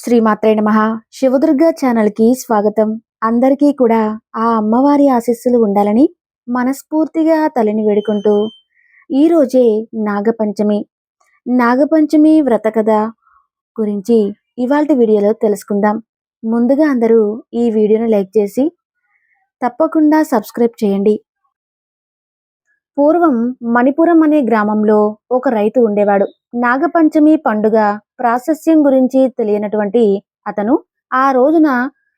శ్రీమాత్రే నమ. శివదుర్గ ఛానల్కి స్వాగతం. అందరికీ కూడా ఆ అమ్మవారి ఆశీస్సులు ఉండాలని మనస్ఫూర్తిగా తలని వేడుకుంటూ ఈరోజే నాగపంచమి. నాగపంచమి వ్రత కథ గురించి ఇవాళ వీడియోలో తెలుసుకుందాం. ముందుగా అందరూ ఈ వీడియోను లైక్ చేసి తప్పకుండా సబ్స్క్రైబ్ చేయండి. పూర్వం మణిపురం అనే గ్రామంలో ఒక రైతు ఉండేవాడు. నాగపంచమి పండుగ ప్రాశస్యం గురించి తెలియనటువంటి అతను ఆ రోజున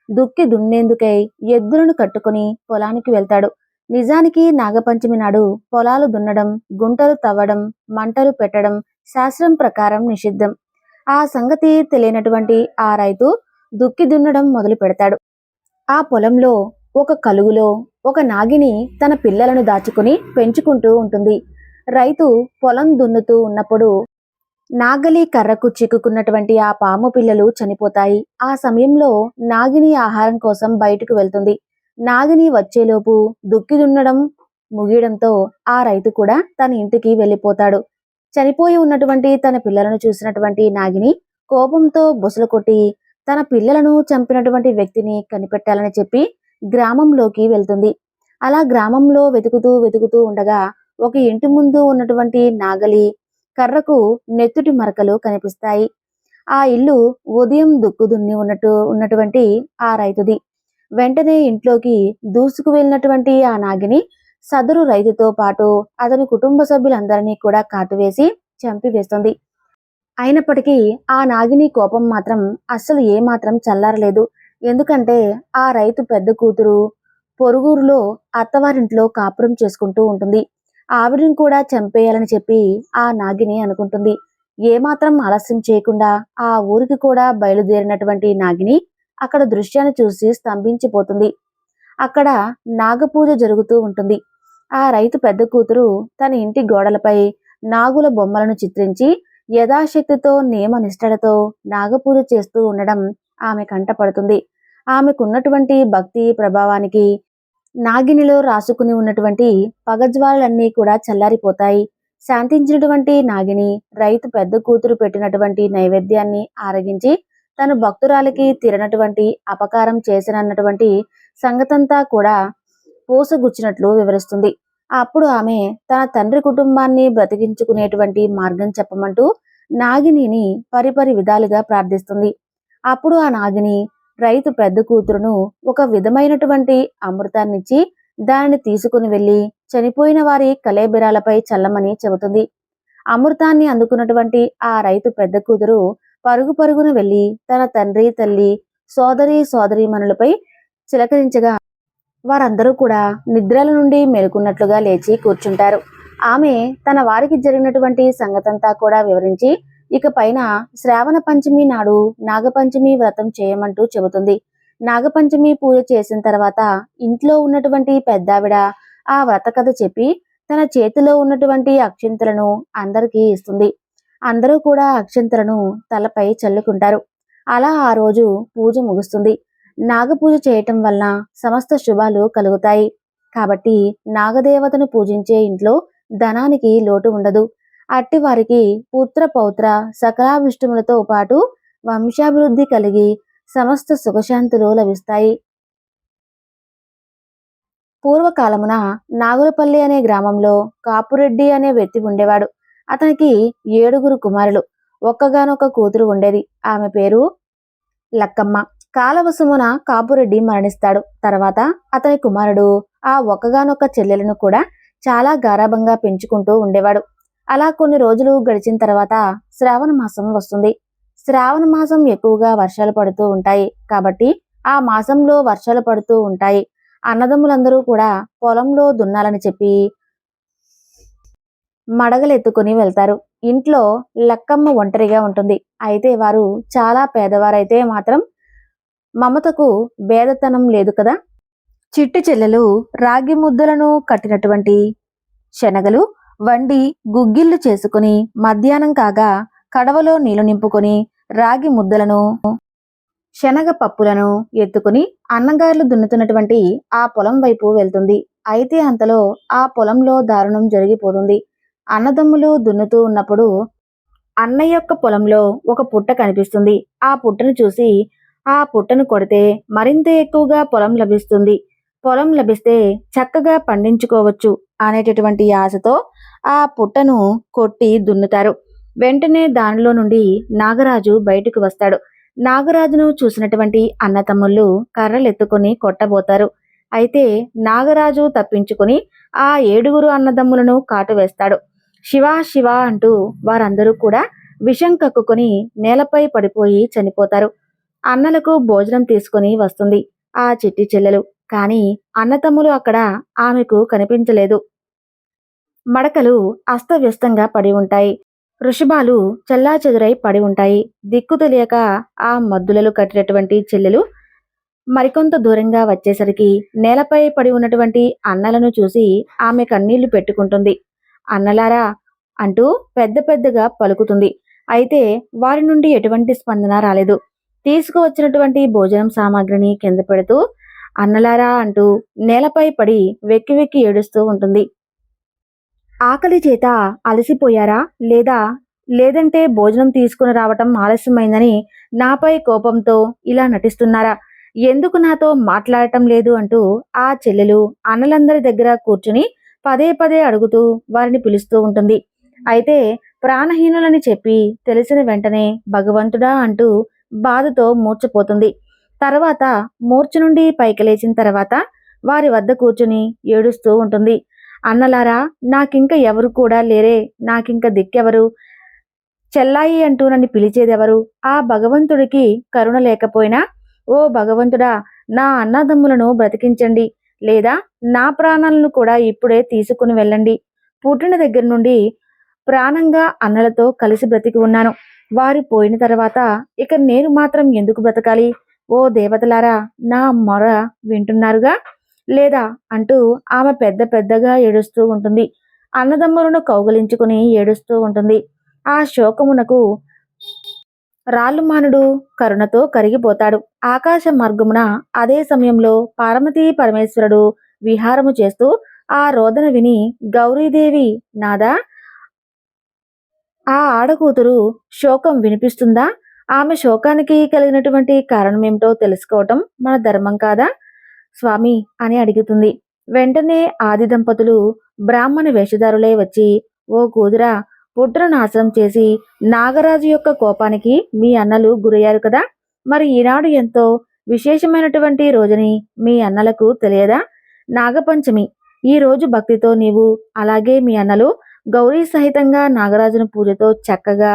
దుక్కి దున్నేందుకై ఎద్దులను కట్టుకుని పొలానికి వెళ్తాడు. నిజానికి నాగపంచమి నాడు పొలాలు దున్నడం గుంటలు తవ్వడం మంటలు పెట్టడం శాస్త్రం ప్రకారం నిషిద్ధం. ఆ సంగతి తెలియనటువంటి ఆ రైతు దుక్కి దున్నడం మొదలు పెడతాడు. ఆ పొలంలో ఒక కలుగులో ఒక నాగిని తన పిల్లలను దాచుకుని పెంచుకుంటూ ఉంటుంది. రైతు పొలం దున్నుతూ ఉన్నప్పుడు నాగలి కర్రకు చిక్కుకున్నటువంటి ఆ పాము పిల్లలు చనిపోతాయి. ఆ సమయంలో నాగిని ఆహారం కోసం బయటకు వెళ్తుంది. నాగిని వచ్చేలోపు దుక్కి దున్నడం ముగియడంతో ఆ రైతు కూడా తన ఇంటికి వెళ్ళిపోతాడు. చనిపోయి ఉన్నటువంటి తన పిల్లలను చూసినటువంటి నాగిని కోపంతో బుసలు కొట్టి తన పిల్లలను చంపినటువంటి వ్యక్తిని కనిపెట్టాలని చెప్పి గ్రామంలోకి వెళ్తుంది. అలా గ్రామంలో వెతుకుతూ వెతుకుతూ ఉండగా ఒక ఇంటి ముందు ఉన్నటువంటి నాగలి కర్రకు నెత్తుటి మరకలు కనిపిస్తాయి. ఆ ఇల్లు ఉదయం దుక్కు దున్ని ఉన్నట్టు ఉన్నటువంటి ఆ రైతుది. వెంటనే ఇంట్లోకి దూసుకు వెళ్ళినటువంటి ఆ నాగిని సదరు రైతుతో పాటు అతని కుటుంబ సభ్యులందరినీ కూడా కాటువేసి చంపివేస్తుంది. అయినప్పటికీ ఆ నాగిని కోపం మాత్రం అస్సలు ఏమాత్రం చల్లారలేదు. ఎందుకంటే ఆ రైతు పెద్ద కూతురు పొరుగురులో అత్తవారింట్లో కాపురం చేసుకుంటూ ఉంటుంది. ఆవిడని కూడా చంపేయాలని చెప్పి ఆ నాగిని అనుకుంటుంది. ఏమాత్రం ఆలస్యం చేయకుండా ఆ ఊరికి కూడా బయలుదేరినటువంటి నాగిని అక్కడ దృశ్యాన్ని చూసి స్తంభించిపోతుంది. అక్కడ నాగపూజ జరుగుతూ ఉంటుంది. ఆ రైతు పెద్ద కూతురు తన ఇంటి గోడలపై నాగుల బొమ్మలను చిత్రించి యథాశక్తితో నియమ నిష్టలతో నాగపూజ చేస్తూ ఉండడం ఆమె కంటపడుతుంది ఆమెకున్నటువంటి భక్తి ప్రభావానికి నాగినిలో రాసుకుని ఉన్నటువంటి పగజ్వాలన్నీ కూడా చల్లారిపోతాయి. శాంతించినటువంటి నాగిని రైతు పెద్ద కూతురు పెట్టినటువంటి నైవేద్యాన్ని ఆరగించి తన భక్తురాలికి తీరనటువంటి అపకారం చేసినన్నటువంటి సంగతంతా కూడా పూసగుచ్చినట్లు వివరిస్తుంది. అప్పుడు ఆమె తన తండ్రి కుటుంబాన్ని బ్రతికించుకునేటువంటి మార్గం చెప్పమంటూ నాగిని పరిపరి విధాలుగా ప్రార్థిస్తుంది. అప్పుడు ఆ నాగిని రైతు పెద్ద కూతురును ఒక విధమైనటువంటి అమృతాన్నిచ్చి దానిని తీసుకుని వెళ్ళి చనిపోయిన వారి కలేబిరాలపై చల్లమని చెబుతుంది. అమృతాన్ని అందుకున్నటువంటి ఆ రైతు పెద్ద కూతురు పరుగు పరుగున వెళ్ళి తన తండ్రి తల్లి సోదరి సోదరీమణులపై చిలకరించగా వారందరూ కూడా నిద్రల నుండి మేలుకున్నట్లుగా లేచి కూర్చుంటారు. ఆమె తన వారికి జరిగినటువంటి సంగతంతా కూడా వివరించి ఇక పైన శ్రావణ పంచమి నాడు నాగపంచమి వ్రతం చేయమంటూ చెబుతుంది. నాగపంచమి పూజ చేసిన తర్వాత ఇంట్లో ఉన్నటువంటి పెద్దావిడ ఆ వ్రత కథ చెప్పి తన చేతిలో ఉన్నటువంటి అక్షింతలను అందరికీ ఇస్తుంది. అందరూ కూడా అక్షింతలను తలపై చల్లుకుంటారు. అలా ఆ రోజు పూజ ముగుస్తుంది. నాగపూజ చేయటం వలన సమస్త శుభాలు కలుగుతాయి. కాబట్టి నాగదేవతను పూజించే ఇంట్లో ధనానికి లోటు ఉండదు. అట్టి వారికి పుత్ర పౌత్ర సకలాభిష్టములతో పాటు వంశాభివృద్ధి కలిగి సమస్త సుఖశాంతులు లభిస్తాయి. పూర్వకాలమున నాగులపల్లి అనే గ్రామంలో కాపురెడ్డి అనే వ్యక్తి ఉండేవాడు. అతనికి ఏడుగురు కుమారులు. ఒక్కగానొక్క కూతురు ఉండేది. ఆమె పేరు లక్కమ్మ. కాలవశమున కాపురెడ్డి మరణిస్తాడు. తర్వాత అతని కుమారుడు ఆ ఒక్కగానొక్క చెల్లెలను కూడా చాలా గారాభంగా పెంచుకుంటూ ఉండేవాడు. అలా కొన్ని రోజులు గడిచిన తర్వాత శ్రావణ మాసం వస్తుంది. శ్రావణ మాసం ఎక్కువగా వర్షాలు పడుతూ ఉంటాయి. కాబట్టి ఆ మాసంలో వర్షాలు పడుతూ ఉంటాయి. అన్నదమ్ములందరూ కూడా పొలంలో దున్నాలని చెప్పి మడగలెత్తుకుని వెళ్తారు. ఇంట్లో లక్కమ్మ ఒంటరిగా ఉంటుంది. అయితే వారు చాలా పేదవారైతే మాత్రం మమతకు భేదతనం లేదు కదా? చిట్టి చెల్లెలు రాగి ముద్దలను కట్టినటువంటి శనగలు వండి గుగ్గిళ్ళు చేసుకుని మధ్యాహ్నం కాగా కడవలో నీళ్ళు నింపుకొని రాగి ముద్దలను శనగ పప్పులను ఎత్తుకుని అన్నగారులు దున్నుతున్నటువంటి ఆ పొలం వైపు వెళ్తుంది. అయితే అంతలో ఆ పొలంలో దారుణం జరిగిపోతుంది. అన్నదమ్ములు దున్నుతూ ఉన్నప్పుడు అన్నయ్య యొక్క పొలంలో ఒక పుట్ట కనిపిస్తుంది. ఆ పుట్టను చూసి ఆ పుట్టను కొడితే మరింత ఎక్కువగా పొలం లభిస్తుంది. పొలం లభిస్తే చక్కగా పండించుకోవచ్చు అనేటటువంటి ఆశతో ఆ పుట్టను కొట్టి దున్నుతారు. వెంటనే దానిలో నుండి నాగరాజు బయటకు వస్తాడు. నాగరాజును చూసినటువంటి అన్నతమ్ముళ్ళు కర్రలెత్తుకొని కొట్టబోతారు. అయితే నాగరాజు తప్పించుకొని ఆ ఏడుగురు అన్నదమ్ములను కాటు వేస్తాడు. శివ శివ అంటూ వారందరూ కూడా విషం కక్కుకొని నేలపై పడిపోయి చనిపోతారు. అన్నలకు భోజనం తీసుకొని వస్తుంది ఆ చిట్టి చెల్లెలు. కానీ అన్నతమ్ములు అక్కడ ఆమెకు కనిపించలేదు. మడకలు అస్తవ్యస్తంగా పడి ఉంటాయి. వృషభాలు చెల్లాచెదురై పడి ఉంటాయి. దిక్కు తెలియక ఆ మద్దులలో కట్టినటువంటి చెల్లెలు మరికొంత దూరంగా వచ్చేసరికి నేలపై పడి ఉన్నటువంటి అన్నలను చూసి ఆమె కన్నీళ్ళు పెట్టుకుంటుంది. అన్నలారా! అంటూ పెద్ద పెద్దగా పలుకుతుంది. అయితే వారి నుండి ఎటువంటి స్పందన రాలేదు. తీసుకువచ్చినటువంటి భోజనం సామాగ్రిని కింద పెడుతూ అన్నలారా! అంటూ నేలపై పడి వెక్కి వెక్కి ఏడుస్తూ ఉంటుంది. ఆకలి చేత అలసిపోయారా లేదా లేదంటే భోజనం తీసుకుని రావటం ఆలస్యమైందని నాపై కోపంతో ఇలా నటిస్తున్నారా? ఎందుకు నాతో మాట్లాడటం లేదు అంటూ ఆ చెల్లెలు అన్నలందరి దగ్గర కూర్చుని పదే పదే అడుగుతూ వారిని పిలుస్తూ ఉంటుంది. అయితే ప్రాణహీనులని చెప్పి తెలిసిన వెంటనే భగవంతుడా అంటూ బాధతో మూర్చపోతుంది తర్వాత మూర్చ నుండి పైకి లేచిన తర్వాత వారి వద్ద కూర్చుని ఏడుస్తూ ఉంటుంది. అన్నలారా నాకింక ఎవరు కూడా లేరే నాకింక దిక్కెవరు? చెల్లాయి అంటూ నన్ను పిలిచేదెవరు? ఆ భగవంతుడికి కరుణ లేకపోయినా ఓ భగవంతుడా నా అన్నదమ్ములను బ్రతికించండి లేదా నా ప్రాణాలను కూడా ఇప్పుడే తీసుకుని వెళ్ళండి. పుట్టిన దగ్గర నుండి ప్రాణంగా అన్నలతో కలిసి బ్రతికి ఉన్నాను. వారు పోయిన తర్వాత ఇక నేను మాత్రం ఎందుకు బ్రతకాలి? ఓ దేవతలారా నా మొర వింటున్నారుగా? లేదా అంటూ ఆమె పెద్ద పెద్దగా ఏడుస్తూ ఉంటుంది. అన్నదమ్ములను కౌగలించుకుని ఏడుస్తూ ఉంటుంది. ఆ శోకమునకు రాళ్ళుమానుడు కరుణతో కరిగిపోతాడు. ఆకాశ మార్గమున అదే సమయంలో పార్వతీ పరమేశ్వరుడు విహారము చేస్తూ ఆ రోదన విని గౌరీదేవి నాదా ఆ ఆడకూతురు శోకం వినిపిస్తుందా? ఆమె శోకానికి కలిగినటువంటి కారణమేమిటో తెలుసుకోవటం మన ధర్మం కాదా? స్వామి అని అడుగుతుంది. వెంటనే ఆది దంపతులు బ్రాహ్మణ వేషధారులే వచ్చి ఓ కూతురా పుట్ర నాశనం చేసి నాగరాజు యొక్క కోపానికి మీ అన్నలు గురయ్యారు కదా! మరి ఈనాడు ఎంతో విశేషమైనటువంటి రోజుని మీ అన్నలకు తెలియదా? నాగపంచమి ఈ రోజు భక్తితో నీవు అలాగే మీ అన్నలు గౌరీ సహితంగా నాగరాజును పూజతో చక్కగా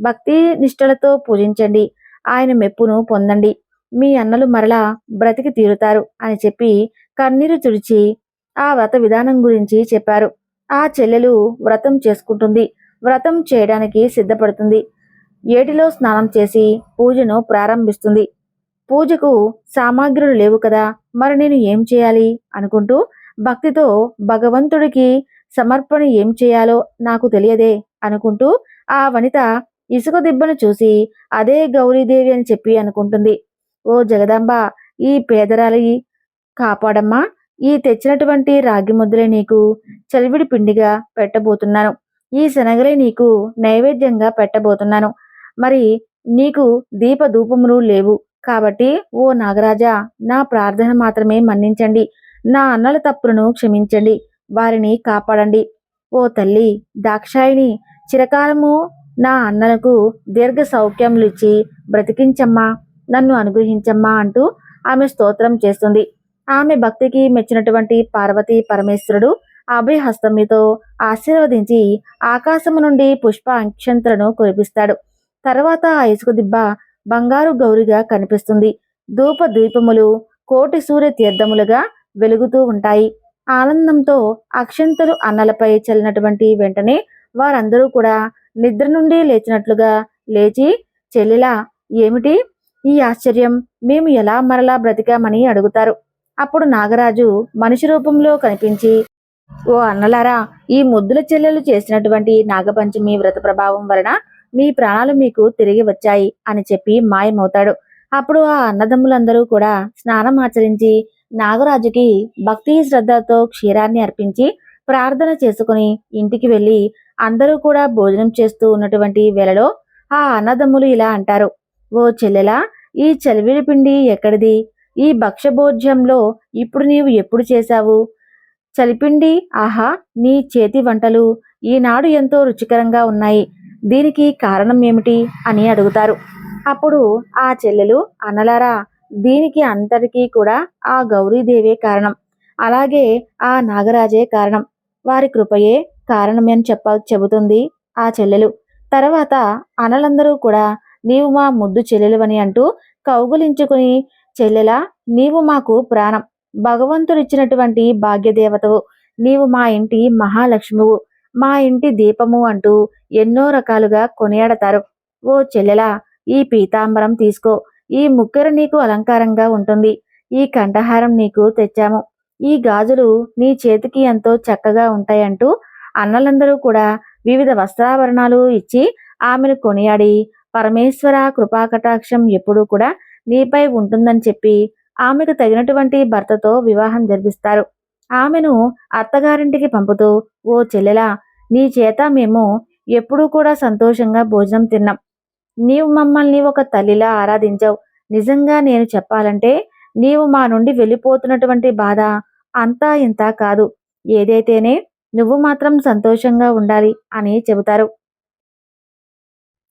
భక్తి నిష్ఠలతో పూజించండి. ఆయన మెప్పును పొందండి. మీ అన్నలు మరలా బ్రతికి తీరుతారు అని చెప్పి కన్నీరు తుడిచి ఆ వ్రత విధానం గురించి చెప్పారు. ఆ చెల్లెలు వ్రతం చేసుకుంటుంది. వ్రతం చేయడానికి సిద్ధపడుతుంది. ఏటిలో స్నానం చేసి పూజను ప్రారంభిస్తుంది. పూజకు సామాగ్రులు లేవు కదా మరి నేను ఏం చేయాలి అనుకుంటూ భక్తితో భగవంతుడికి సమర్పణ ఏం చేయాలో నాకు తెలియదే అనుకుంటూ ఆ వనిత ఇసుక దిబ్బను చూసి అదే గౌరీదేవి అని చెప్పి అనుకుంటుంది. ఓ జగదాంబ ఈ పేదరాలి కాపాడమ్మా. ఈ తెచ్చినటువంటి రాగి ముద్దలే నీకు చలివిడి పిండిగా పెట్టబోతున్నాను. ఈ శనగలే నీకు నైవేద్యంగా పెట్టబోతున్నాను. మరి నీకు దీప ధూపములు లేవు కాబట్టి ఓ నాగరాజా నా ప్రార్థన మాత్రమే మన్నించండి. నా అన్నల తప్పులను క్షమించండి. వారిని కాపాడండి. ఓ తల్లి దాక్షాయిని చిరకాలము నా అన్నలకు దీర్ఘ సౌఖ్యములు ఇచ్చి బ్రతికించమ్మా. నన్ను అనుగ్రహించమ్మా అంటూ ఆమె స్తోత్రం చేస్తుంది. ఆమె భక్తికి మెచ్చినటువంటి పార్వతీ పరమేశ్వరుడు అభయహస్తమితో ఆశీర్వదించి ఆకాశము నుండి పుష్ప అంక్షంతలను కురిపిస్తాడు. తర్వాత ఆ ఇసుక దిబ్బ బంగారు గౌరిగా కనిపిస్తుంది. ధూప ద్వీపములు కోటి సూర్య తీర్థములుగా వెలుగుతూ ఉంటాయి. ఆనందంతో అక్షంతలు అన్నలపై చల్లినటువంటి వెంటనే వారందరూ కూడా నిద్ర నుండి లేచినట్లుగా లేచి చెల్లెలా ఏమిటి? ఈ ఆశ్చర్యం మేము ఎలా మరలా బ్రతికామని అడుగుతారు. అప్పుడు నాగరాజు మనిషి రూపంలో కనిపించి ఓ అన్నలారా ఈ ముద్దుల చెల్లెలు చేసినటువంటి నాగపంచమి వ్రత ప్రభావం వలన మీ ప్రాణాలు మీకు తిరిగి వచ్చాయి అని చెప్పి మాయమవుతాడు. అప్పుడు ఆ అన్నదమ్ములందరూ కూడా స్నానం ఆచరించి నాగరాజుకి భక్తి శ్రద్ధతో క్షీరాన్ని అర్పించి ప్రార్థన చేసుకుని ఇంటికి వెళ్ళి అందరూ కూడా భోజనం చేస్తూ ఉన్నటువంటి వేళలో ఆ అన్నదమ్ములు ఇలా అంటారు. ఓ చెల్లెలా ఈ చలివిడి పిండి ఎక్కడిది? ఈ భక్ష్యభోజ్యంలో ఇప్పుడు నీవు ఎప్పుడు చేశావు? చలిపిండి ఆహా నీ చేతి వంటలు ఈనాడు ఎంతో రుచికరంగా ఉన్నాయి. దీనికి కారణం ఏమిటి? అని అడుగుతారు. అప్పుడు ఆ చెల్లెలు అనలారా దీనికి అంతటికీ కూడా ఆ గౌరీదేవే కారణం. అలాగే ఆ నాగరాజే కారణం. వారి కృపయే కారణమే అని చెప్ప చెబుతుంది ఆ చెల్లెలు. తర్వాత అనలందరూ కూడా నీవు మా ముద్దు చెల్లెలువని అంటూ కౌగులించుకుని చెల్లెలా నీవు మాకు ప్రాణం. భగవంతుడిచ్చినటువంటి భాగ్యదేవతవు. నీవు మా ఇంటి మహాలక్ష్మివు. మా ఇంటి దీపము అంటూ ఎన్నో రకాలుగా కొనియాడతారు. ఓ చెల్లెలా ఈ పీతాంబరం తీసుకో. ఈ ముక్కెర నీకు అలంకారంగా ఉంటుంది. ఈ కంఠహారం నీకు తెచ్చాము. ఈ గాజులు నీ చేతికి ఎంతో చక్కగా ఉంటాయంటూ అన్నలందరూ కూడా వివిధ వస్త్రాభరణాలు ఇచ్చి ఆమెను కొనియాడి పరమేశ్వర కృపాకటాక్షం ఎప్పుడూ కూడా నీపై ఉంటుందని చెప్పి ఆమెకు తగినటువంటి భర్తతో వివాహం జరిపిస్తారు. ఆమెను అత్తగారింటికి పంపుతూ ఓ చెల్లెలా నీ చేత మేము ఎప్పుడూ కూడా సంతోషంగా భోజనం తిన్నాం. నీవు మమ్మల్ని ఒక తల్లిలా ఆరాధించావు. నిజంగా నేను చెప్పాలంటే నీవు మా నుండి వెళ్ళిపోతున్నటువంటి బాధ అంతా ఇంత కాదు. ఏదైతేనే నువ్వు మాత్రం సంతోషంగా ఉండాలి అని చెబుతారు.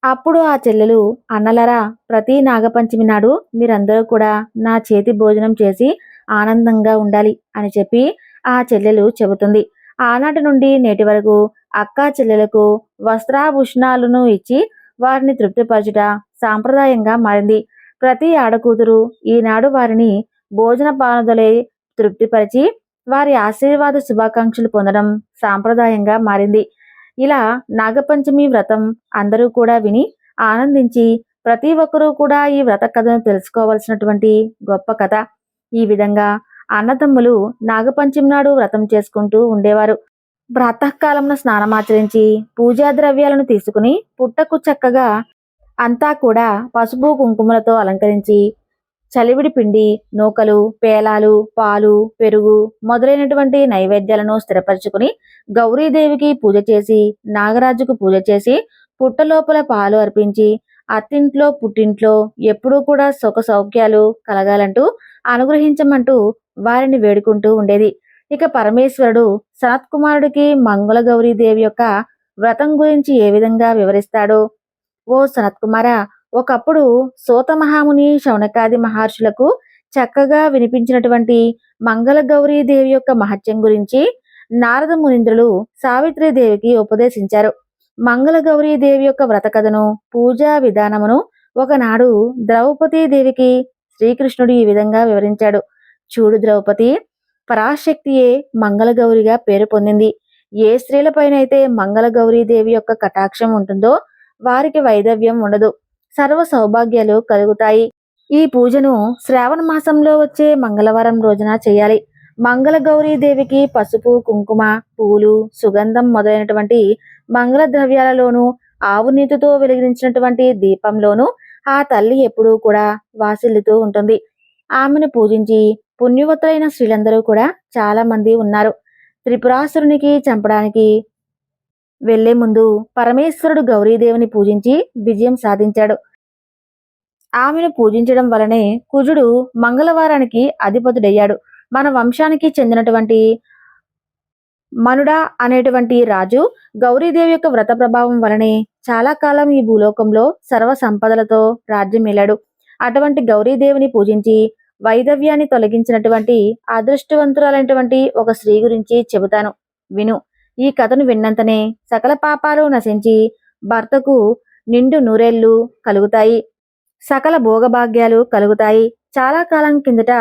అప్పుడు ఆ చెల్లెలు అన్నలరా ప్రతి నాగపంచమి నాడు మీరందరూ కూడా నా చేతి భోజనం చేసి ఆనందంగా ఉండాలి అని చెప్పి ఆ చెల్లెలు చెబుతుంది. ఆనాటి నుండి నేటి వరకు అక్కా చెల్లెలకు వస్త్రాభూషణాలను ఇచ్చి వారిని తృప్తిపరచుట సాంప్రదాయంగా మారింది. ప్రతి ఆడకూతురు ఈనాడు వారిని భోజన పానదలే తృప్తిపరిచి వారి ఆశీర్వాద శుభాకాంక్షలు పొందడం సాంప్రదాయంగా మారింది. ఇలా నాగపంచమి వ్రతం అందరూ కూడా విని ఆనందించి ప్రతి ఒక్కరూ కూడా ఈ వ్రత కథను తెలుసుకోవాల్సినటువంటి గొప్ప కథ. ఈ విధంగా అన్నదమ్ములు నాగపంచమి నాడు వ్రతం చేసుకుంటూ ఉండేవారు. ప్రాతకాలంలో స్నానమాచరించి పూజా ద్రవ్యాలను తీసుకుని పుట్టకు చక్కగా అంతా కూడా పసుపు కుంకుమలతో అలంకరించి చలివిడి పిండి నూకలు పేలాలు పాలు పెరుగు మొదలైనటువంటి నైవేద్యాలను స్థిరపరచుకుని గౌరీదేవికి పూజ చేసి నాగరాజుకు పూజ చేసి పుట్టలోపల పాలు అర్పించి అత్తింట్లో పుట్టింట్లో ఎప్పుడూ కూడా సుఖ సౌఖ్యాలు కలగాలంటూ అనుగ్రహించమంటూ వారిని వేడుకుంటూ ఉండేది. ఇక పరమేశ్వరుడు సనత్కుమారుడికి మంగళ గౌరీదేవి యొక్క వ్రతం గురించి ఏ విధంగా వివరిస్తాడో? ఓ సనత్కుమార ఒకప్పుడు సోత మహాముని శౌనకాది మహర్షులకు చక్కగా వినిపించినటువంటి మంగళ గౌరీదేవి యొక్క మహత్యం గురించి నారద మునింద్రులు సావిత్రీదేవికి ఉపదేశించారు. మంగళ గౌరీదేవి యొక్క వ్రత కథను పూజా విధానమును ఒకనాడు ద్రౌపదీదేవికి శ్రీకృష్ణుడు ఈ విధంగా వివరించాడు. చూడు ద్రౌపది పరాశక్తియే మంగళగౌరిగా పేరు పొందింది. ఏ స్త్రీలపైనైతే మంగళగౌరీదేవి యొక్క కటాక్షం ఉంటుందో వారికి వైదవ్యం ఉండదు. సర్వ సౌభాగ్యాలు కలుగుతాయి. ఈ పూజను శ్రావణ మాసంలో వచ్చే మంగళవారం రోజున చేయాలి. మంగళ దేవికి పసుపు కుంకుమ పూలు సుగంధం మొదలైనటువంటి మంగళ ద్రవ్యాలలోనూ ఆవు నీతితో వెలిగించినటువంటి దీపంలోనూ ఆ తల్లి ఎప్పుడూ కూడా వాసిల్లుతూ ఉంటుంది. ఆమెను పూజించి పుణ్యవతులైన స్త్రీలందరూ కూడా చాలా మంది ఉన్నారు. త్రిపురాసురునికి చంపడానికి వెళ్ళే ముందు పరమేశ్వరుడు గౌరీదేవిని పూజించి విజయం సాధించాడు. ఆమెను పూజించడం వలనే కుజుడు మంగళవారానికి అధిపతుడయ్యాడు. మన వంశానికి చెందినటువంటి మనుడా అనేటువంటి రాజు గౌరీదేవి యొక్క వ్రత ప్రభావం వలనే చాలా కాలం ఈ భూలోకంలో సర్వ సంపదలతో రాజ్యం ఏలాడు. అటువంటి గౌరీదేవిని పూజించి వైదవ్యాన్ని తొలగించినటువంటి అదృష్టవంతురాలైనటువంటి ఒక స్త్రీ గురించి చెబుతాను. విను. ఈ కథను విన్నంతనే సకల పాపాలు నశించి భర్తకు నిండు నూరేళ్ళు కలుగుతాయి. సకల భోగభాగ్యాలు కలుగుతాయి. చాలా కాలం కిందట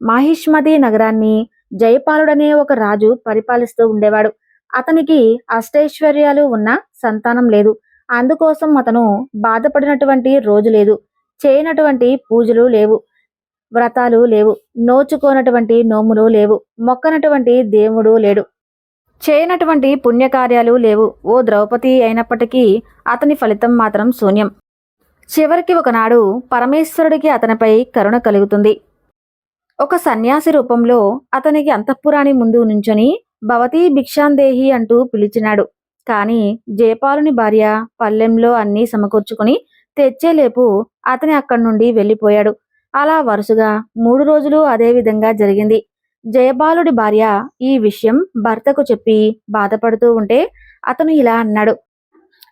మాహిష్మతి నగరాన్ని జయపాలుడనే ఒక రాజు పరిపాలిస్తూ ఉండేవాడు. అతనికి అష్టైశ్వర్యాలు ఉన్న సంతానం లేదు. అందుకోసం అతను బాధపడినటువంటి రోజు లేదు. చేయనటువంటి పూజలు లేవు. వ్రతాలు లేవు. నోచుకోనటువంటి నోములు లేవు. మొక్కనటువంటి దేవుడు లేడు. చేయనటువంటి పుణ్యకార్యాలు లేవు. ఓ ద్రౌపది అయినప్పటికీ అతని ఫలితం మాత్రం శూన్యం. చివరికి ఒకనాడు పరమేశ్వరుడికి అతనిపై కరుణ కలుగుతుంది. ఒక సన్యాసి రూపంలో అతనికి అంతఃపురాణి ముందు నుంచొని భవతీ భిక్షాందేహి అంటూ పిలిచినాడు. కాని జయపాలుని భార్య పల్లెంలో అన్నీ సమకూర్చుకుని తెచ్చేలేపు అతని అక్కడి నుండి వెళ్ళిపోయాడు. అలా వరుసగా మూడు రోజులు అదే విధంగా జరిగింది. జయపాలుడి భార్య ఈ విషయం భర్తకు చెప్పి బాధపడుతూ ఉంటే అతను ఇలా అన్నాడు.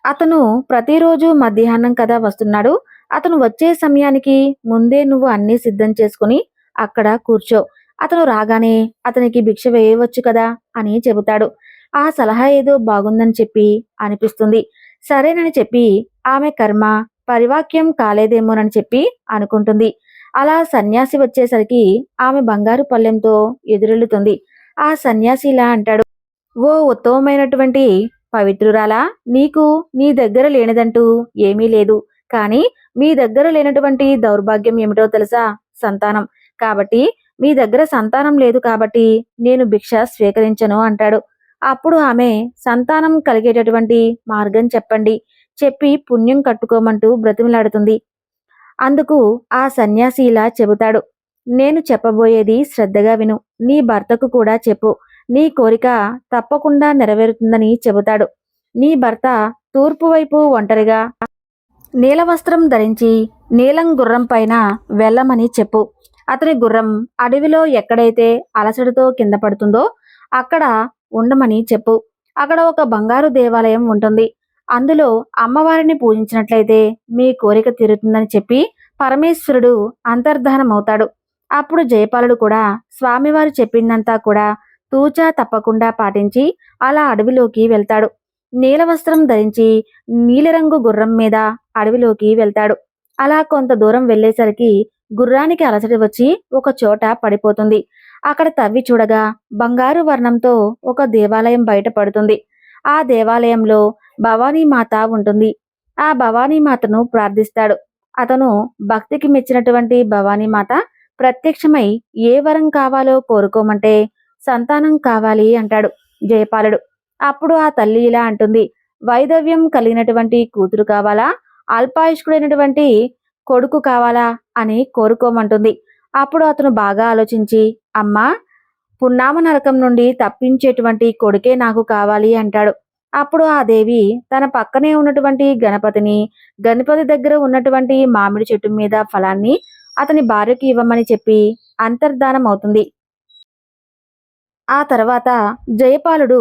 అతను ప్రతిరోజు మధ్యాహ్నం కదా వస్తున్నాడు. అతను వచ్చే సమయానికి ముందే నువ్వు అన్నీ సిద్ధం చేసుకుని అక్కడ కూర్చో. అతను రాగానే అతనికి భిక్ష వేయవచ్చు కదా అని చెబుతాడు. ఆ సలహా ఏదో బాగుందని చెప్పి అనిపిస్తుంది. సరేనని చెప్పి ఆమె కర్మ పరివాక్యం కాలేదేమోనని చెప్పి అనుకుంటుంది. అలా సన్యాసి వచ్చేసరికి ఆమె బంగారు పళ్ళెంతో ఎదురెళ్ళుతుంది. ఆ సన్యాసి ఇలా అంటాడు ఓ ఉత్తమమైనటువంటి పవిత్రురాలా నీకు నీ దగ్గర లేనిదంటూ ఏమీ లేదు. కానీ మీ దగ్గర లేనటువంటి దౌర్భాగ్యం ఏమిటో తెలుసా? సంతానం. కాబట్టి మీ దగ్గర సంతానం లేదు కాబట్టి నేను భిక్ష స్వీకరించను అంటాడు. అప్పుడు ఆమె సంతానం కలిగేటటువంటి మార్గం చెప్పండి. చెప్పి పుణ్యం కట్టుకోమంటూ బ్రతిమలాడుతుంది. అందుకు ఆ సన్యాసి ఇలా చెబుతాడు. నేను చెప్పబోయేది శ్రద్ధగా విను. నీ భర్తకు కూడా చెప్పు. నీ కోరిక తప్పకుండా నెరవేరుతుందని చెబుతాడు. నీ భర్త తూర్పు వైపు ఒంటరిగా నీలవస్త్రం ధరించి నీలం గుర్రం పైన వెళ్ళమని చెప్పు. అతని గుర్రం అడవిలో ఎక్కడైతే అలసటతో కింద పడుతుందో అక్కడ ఉండమని చెప్పు. అక్కడ ఒక బంగారు దేవాలయం ఉంటుంది. అందులో అమ్మవారిని పూజించినట్లయితే మీ కోరిక తీరుతుందని చెప్పి పరమేశ్వరుడు అంతర్ధానమవుతాడు. అప్పుడు జయపాలుడు కూడా స్వామివారు చెప్పిందంతా కూడా తూచా తప్పకుండా పాటించి అలా అడవిలోకి వెళ్తాడు. నీలవస్త్రం ధరించి నీలిరంగు గుర్రం మీద అడవిలోకి వెళ్తాడు. అలా కొంత దూరం వెళ్ళేసరికి గుర్రానికి అలసటి వచ్చి ఒక చోట పడిపోతుంది. అక్కడ తవ్వి చూడగా బంగారు వర్ణంతో ఒక దేవాలయం బయటపడుతుంది ఆ దేవాలయంలో భవానీమాత ఉంటుంది. ఆ భవానీమాతను ప్రార్థిస్తాడు. అతను భక్తికి మెచ్చినటువంటి భవానీమాత ప్రత్యక్షమై ఏ వరం కావాలో కోరుకోమంటే సంతానం కావాలి అంటాడు జయపాలుడు. అప్పుడు ఆ తల్లి ఇలా అంటుంది. వైదవ్యం కలిగినటువంటి కూతురు కావాలా? అల్పాయుష్కుడైనటువంటి కొడుకు కావాలా? అని కోరుకోమంటుంది. అప్పుడు అతను బాగా ఆలోచించి అమ్మా పున్నామ నరకం నుండి తప్పించేటువంటి కొడుకే నాకు కావాలి అంటాడు. అప్పుడు ఆ దేవి తన పక్కనే ఉన్నటువంటి గణపతిని గణపతి దగ్గర ఉన్నటువంటి మామిడి చెట్టు మీద ఫలాన్ని అతని భార్యకి ఇవ్వమని చెప్పి అంతర్ధానం అవుతుంది. ఆ తర్వాత జయపాలుడు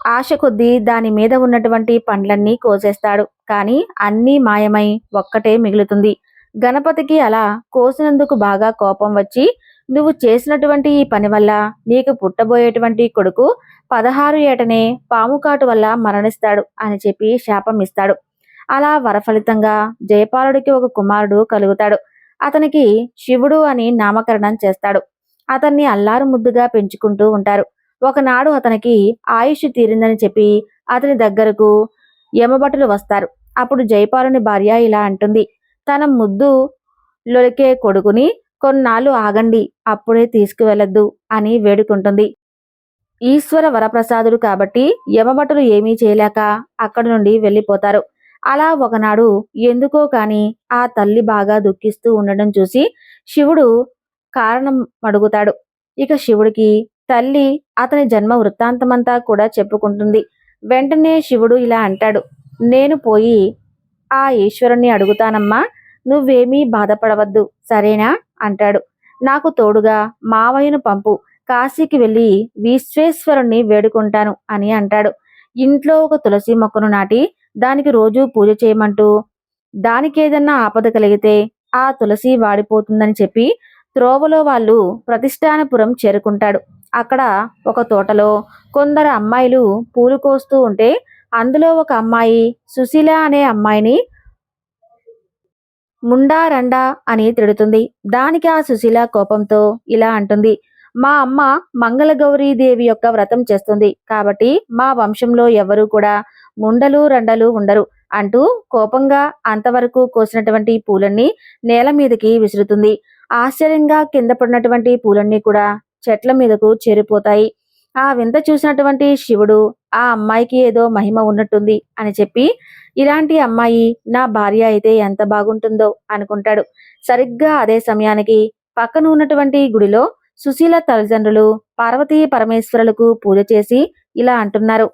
ఆశ కొద్దీ దాని మీద ఉన్నటువంటి పండ్లన్నీ కోసేస్తాడు. కానీ అన్నీ మాయమై ఒక్కటే మిగులుతుంది. గణపతికి అలా కోసినందుకు బాగా కోపం వచ్చి నువ్వు చేసినటువంటి ఈ పని వల్ల నీకు పుట్టబోయేటువంటి కొడుకు పదహారు ఏటనే పాము కాటు వల్ల మరణిస్తాడు అని చెప్పి శాపం ఇస్తాడు. అలా వరఫలితంగా జయపాలుడికి ఒక కుమారుడు కలుగుతాడు. అతనికి శివుడు అని నామకరణం చేస్తాడు. అతన్ని అల్లారు ముద్దుగా పెంచుకుంటూ ఉంటారు. ఒకనాడు అతనికి ఆయుష్ తీరిందని చెప్పి అతని దగ్గరకు యమభటులు వస్తారు. అప్పుడు జయపాలుని భార్య ఇలా అంటుంది. తన ముద్దు లొలికే కొడుకుని కొన్నాళ్ళు ఆగండి అప్పుడే తీసుకువెళ్ళద్దు అని వేడుకుంటుంది. ఈశ్వర వరప్రసాదుడు కాబట్టి యమభటులు ఏమీ చేయలేక అక్కడి నుండి వెళ్ళిపోతారు. అలా ఒకనాడు ఎందుకో కాని ఆ తల్లి బాగా దుఃఖిస్తూ ఉండడం చూసి శివుడు కారణం అడుగుతాడు. ఇక శివుడికి తల్లి అతని జన్మ వృత్తాంతమంతా కూడా చెప్పుకుంటుంది. వెంటనే శివుడు ఇలా అంటాడు నేను పోయి ఆ ఈశ్వరుణ్ణి అడుగుతానమ్మా నువ్వేమీ బాధపడవద్దు సరేనా? అంటాడు. నాకు తోడుగా మావయ్యను పంపు కాశీకి వెళ్ళి విశ్వేశ్వరుణ్ణి వేడుకుంటాను అని అంటాడు. ఇంట్లో ఒక తులసి మొక్కను నాటి దానికి రోజు పూజ చేయమంటూ దానికేదన్నా ఆపద కలిగితే ఆ తులసి వాడిపోతుందని చెప్పి త్రోవలో వాళ్ళు ప్రతిష్టానపురం చేరుకుంటాడు. అక్కడ ఒక తోటలో కొందరు అమ్మాయిలు పూలు కోస్తూ ఉంటే అందులో ఒక అమ్మాయి సుశీల అనే అమ్మాయిని ముండా రండా అని తిడుతుంది. దానికి ఆ సుశీల కోపంతో ఇలా అంటుంది. మా అమ్మ మంగళగౌరీదేవి యొక్క వ్రతం చేస్తుంది. కాబట్టి మా వంశంలో ఎవరూ కూడా ముండలు రండలు ఉండరు అంటూ కోపంగా అంతవరకు కోసినటువంటి పూలన్నీ నేల మీదకి విసురుతుంది. ఆశ్చర్యంగా కింద పడినటువంటి పూలన్నీ కూడా చెట్ల మీదకు చేరిపోతాయి. ఆ వింత చూసినటువంటి శివుడు ఆ అమ్మాయికి ఏదో మహిమ ఉన్నట్టుంది అని చెప్పి ఇలాంటి అమ్మాయి నా భార్య అయితే ఎంత బాగుంటుందో అనుకుంటాడు. సరిగ్గా అదే సమయానికి పక్కన ఉన్నటువంటి గుడిలో సుశీల తల్లిదండ్రులు పార్వతీ పరమేశ్వరులకు పూజ చేసి ఇలా అంటున్నారు.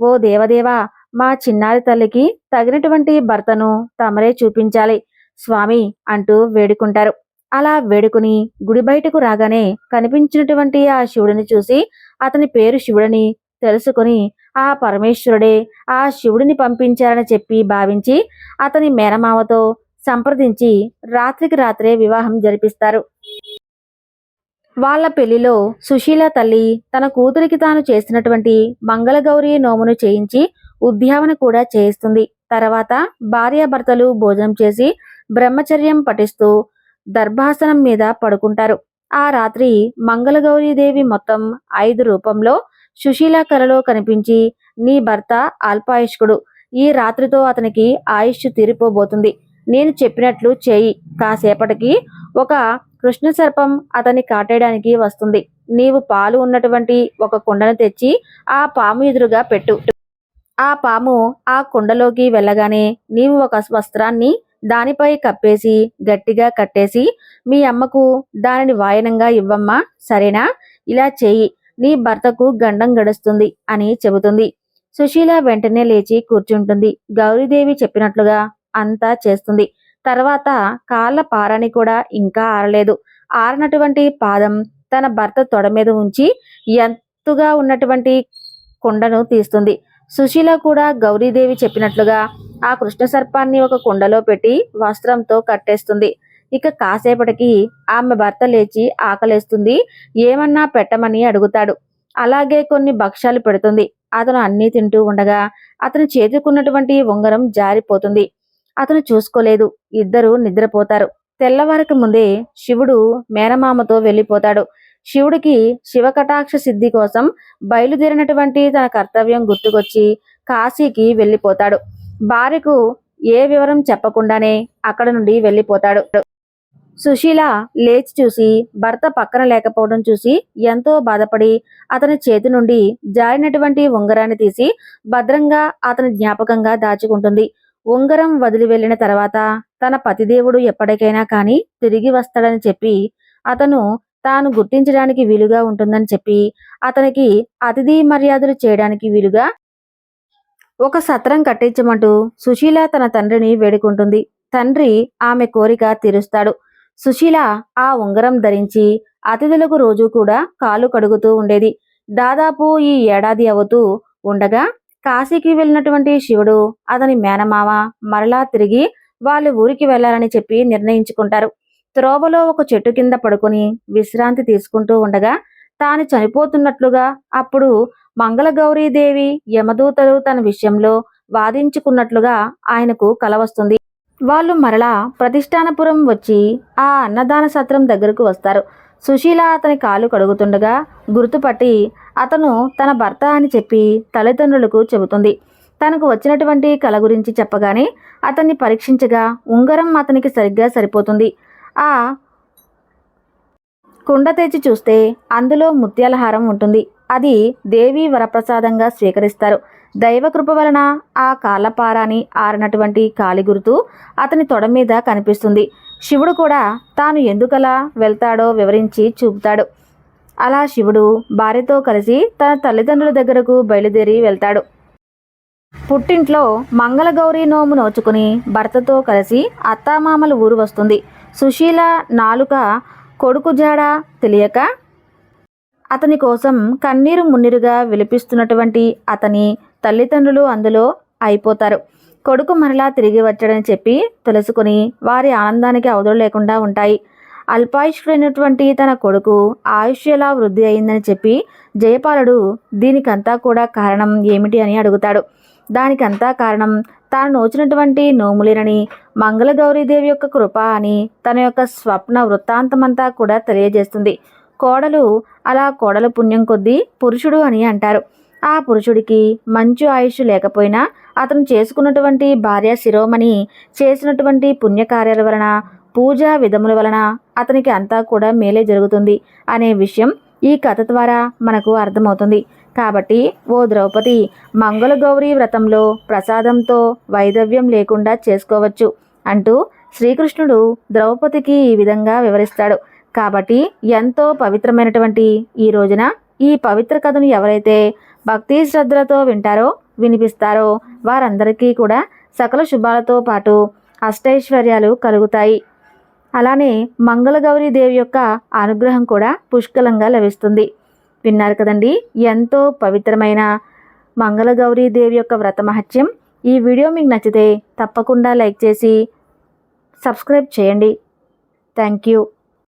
ఓ దేవదేవా మా చిన్నారి తల్లికి తగినటువంటి భర్తను తమరే చూపించాలి స్వామి అంటూ వేడుకుంటారు. అలా వేడుకుని గుడి బయటకు రాగానే కనిపించినటువంటి ఆ శివుడిని చూసి అతని పేరు శివుడని తెలుసుకుని ఆ పరమేశ్వరుడే ఆ శివుడిని పంపించారని చెప్పి భావించి అతని మేనమావతో సంప్రదించి రాత్రికి రాత్రే వివాహం జరిపిస్తారు. వాళ్ళ పెళ్ళిలో సుశీల తల్లి తన కూతురికి తాను చేసినటువంటి మంగళగౌరి నోమును చేయించి ఉద్యావన కూడా చేయిస్తుంది. తర్వాత భార్యాభర్తలు భోజనం చేసి బ్రహ్మచర్యం పఠిస్తూ దర్భాసనం మీద పడుకుంటారు. ఆ రాత్రి మంగళగౌరీదేవి మొత్తం ఐదు రూపంలో సుశీల కలలో కనిపించి నీ భర్త అల్పాయుష్కుడు. ఈ రాత్రితో అతనికి ఆయుష్ తీరిపోబోతుంది. నేను చెప్పినట్లు చేయి. కాసేపటికి ఒక కృష్ణ సర్పం అతన్ని కాటేయడానికి వస్తుంది. నీవు పాలు ఉన్నటువంటి ఒక కుండను తెచ్చి ఆ పాము ఎదురుగా పెట్టు. ఆ పాము ఆ కుండలోకి వెళ్ళగానే నీవు ఒక వస్త్రాన్ని దానిపై కప్పేసి గట్టిగా కట్టేసి మీ అమ్మకు దానిని వాయనంగా ఇవ్వమ్మా సరేనా? ఇలా చేయి నీ భర్తకు గండం గడుస్తుంది అని చెబుతుంది. సుశీల వెంటనే లేచి కూర్చుంటుంది. గౌరీదేవి చెప్పినట్లుగా అంతా చేస్తుంది. తర్వాత కాళ్ళ పారని కూడా ఇంకా ఆరలేదు. ఆరినటువంటి పాదం తన భర్త తొడ మీద ఉంచి ఎత్తుగా ఉన్నటువంటి కుండను తీస్తుంది. సుశీల కూడా గౌరీదేవి చెప్పినట్లుగా ఆ కృష్ణ సర్పాన్ని ఒక కుండలో పెట్టి వస్త్రంతో కట్టేస్తుంది. ఇక కాసేపటికి ఆమె భర్త లేచి ఆకలేస్తుంది. ఏమన్నా పెట్టమని అడుగుతాడు. అలాగే కొన్ని భక్ష్యాలు పెడుతుంది. అతను అన్నీ తింటూ ఉండగా అతను చేతుకున్నటువంటి ఉంగరం జారిపోతుంది. అతను చూసుకోలేదు. ఇద్దరు నిద్రపోతారు. తెల్లవారికి ముందే శివుడు మేనమామతో వెళ్ళిపోతాడు. శివుడికి శివకటాక్ష సిద్ధి కోసం బయలుదేరినటువంటి తన కర్తవ్యం గుర్తుకొచ్చి కాశీకి వెళ్ళిపోతాడు. భార్యకు ఏ వివరం చెప్పకుండానే అక్కడ నుండి వెళ్ళిపోతాడు. సుశీల లేచి చూసి భర్త పక్కన లేకపోవడం చూసి ఎంతో బాధపడి అతని చేతి నుండి జారినటువంటి ఉంగరాన్ని తీసి భద్రంగా అతని జ్ఞాపకంగా దాచుకుంటుంది. ఉంగరం వదిలి వెళ్ళిన తర్వాత తన పతిదేవుడు ఎప్పటికైనా కానీ తిరిగి వస్తాడని చెప్పి అతను తాను గుర్తించడానికి వీలుగా ఉంటుందని చెప్పి అతనికి అతిథి మర్యాదలు చేయడానికి వీలుగా ఒక సత్రం కట్టించమంటూ సుశీల తన తండ్రిని వేడుకుంటుంది. తండ్రి ఆమె కోరిక తీరుస్తాడు. సుశీల ఆ ఉంగరం ధరించి అతిథులకు రోజు కూడా కాలు కడుగుతూ ఉండేది. దాదాపు ఈ ఏడాది అవుతూ ఉండగా కాశీకి వెళ్ళినటువంటి శివుడు అతని మేనమామ మరలా తిరిగి వాళ్ళ ఊరికి వెళ్ళాలని చెప్పి నిర్ణయించుకుంటారు. త్రోవలో ఒక చెట్టు కింద పడుకొని విశ్రాంతి తీసుకుంటూ ఉండగా తాను చనిపోతున్నట్లుగా అప్పుడు మంగళగౌరీదేవి యమదూతలు తన విషయంలో వాదించుకున్నట్లుగా ఆయనకు కల వస్తుంది. వాళ్ళు మరలా ప్రతిష్టానపురం వచ్చి ఆ అన్నదాన సత్రం దగ్గరకు వస్తారు. సుశీల అతని కాలు కడుగుతుండగా గుర్తుపట్టి అతను తన భర్త అని చెప్పి తల్లిదండ్రులకు చెబుతుంది. తనకు వచ్చినటువంటి కళ గురించి చెప్పగానే అతన్ని పరీక్షించగా ఉంగరం అతనికి సరిగ్గా సరిపోతుంది. ఆ కుండ తెచ్చి చూస్తే అందులో ముత్యాల హారం ఉంటుంది. అది దేవి వరప్రసాదంగా స్వీకరిస్తారు. దైవకృప వలన ఆ కాళ్ళపారాని ఆరినటువంటి కాలి గుర్తు అతని తొడ మీద కనిపిస్తుంది. శివుడు కూడా తాను ఎందుకలా వెళ్తాడో వివరించి చూపుతాడు. అలా శివుడు భార్యతో కలిసి తన తల్లిదండ్రుల దగ్గరకు బయలుదేరి వెళ్తాడు. పుట్టింట్లో మంగళగౌరీ నోము నోచుకుని భర్తతో కలిసి అత్తామామల ఊరు వస్తుంది. సుశీల నాలుక కొడుకు జాడ తెలియక అతని కోసం కన్నీరు మున్నీరుగా విలిపిస్తున్నటువంటి అతని తల్లిదండ్రులు అందులో అయిపోతారు. కొడుకు మరలా తిరిగి వచ్చాడని చెప్పి తెలుసుకుని వారి ఆనందానికి అవధులు లేకుండా ఉంటాయి. అల్పాయుష్కుడైనటువంటి తన కొడుకు ఆయుష్ ఎలా వృద్ధి అయిందని చెప్పి జయపాలుడు దీనికంతా కూడా కారణం ఏమిటి అని అడుగుతాడు. దానికంతా కారణం తాను నోచినటువంటి నోములేనని మంగళగౌరీదేవి యొక్క కృప అని తన యొక్క స్వప్న వృత్తాంతమంతా కూడా తెలియజేస్తుంది. కోడలు అలా కోడల పుణ్యం కొద్దీ పురుషుడు అని అంటారు. ఆ పురుషుడికి మంచు ఆయుష్ లేకపోయినా అతను చేసుకున్నటువంటి భార్య శిరోమణి చేసినటువంటి పుణ్యకార్యాల వలన పూజా విధముల వలన అతనికి అంతా కూడా మేలే జరుగుతుంది అనే విషయం ఈ కథ ద్వారా మనకు అర్థమవుతుంది. కాబట్టి ఓ ద్రౌపది మంగళ గౌరీ వ్రతంలో ప్రసాదంతో వైదవ్యం లేకుండా చేసుకోవచ్చు అంటూ శ్రీకృష్ణుడు ద్రౌపదికి ఈ విధంగా వివరిస్తాడు. కాబట్టి ఎంతో పవిత్రమైనటువంటి ఈ రోజున ఈ పవిత్ర కథను ఎవరైతే భక్తి శ్రద్ధలతో వింటారో వినిపిస్తారో వారందరికీ కూడా సకల శుభాలతో పాటు అష్టైశ్వర్యాలు కలుగుతాయి. అలానే మంగళగౌరి దేవి యొక్క అనుగ్రహం కూడా పుష్కలంగా లభిస్తుంది. విన్నారు కదండి. ఎంతో పవిత్రమైన మంగళగౌరీ దేవి యొక్క వ్రత మహత్యం. ఈ వీడియో మీకు నచ్చితే తప్పకుండా లైక్ చేసి సబ్స్క్రైబ్ చేయండి. Thank you.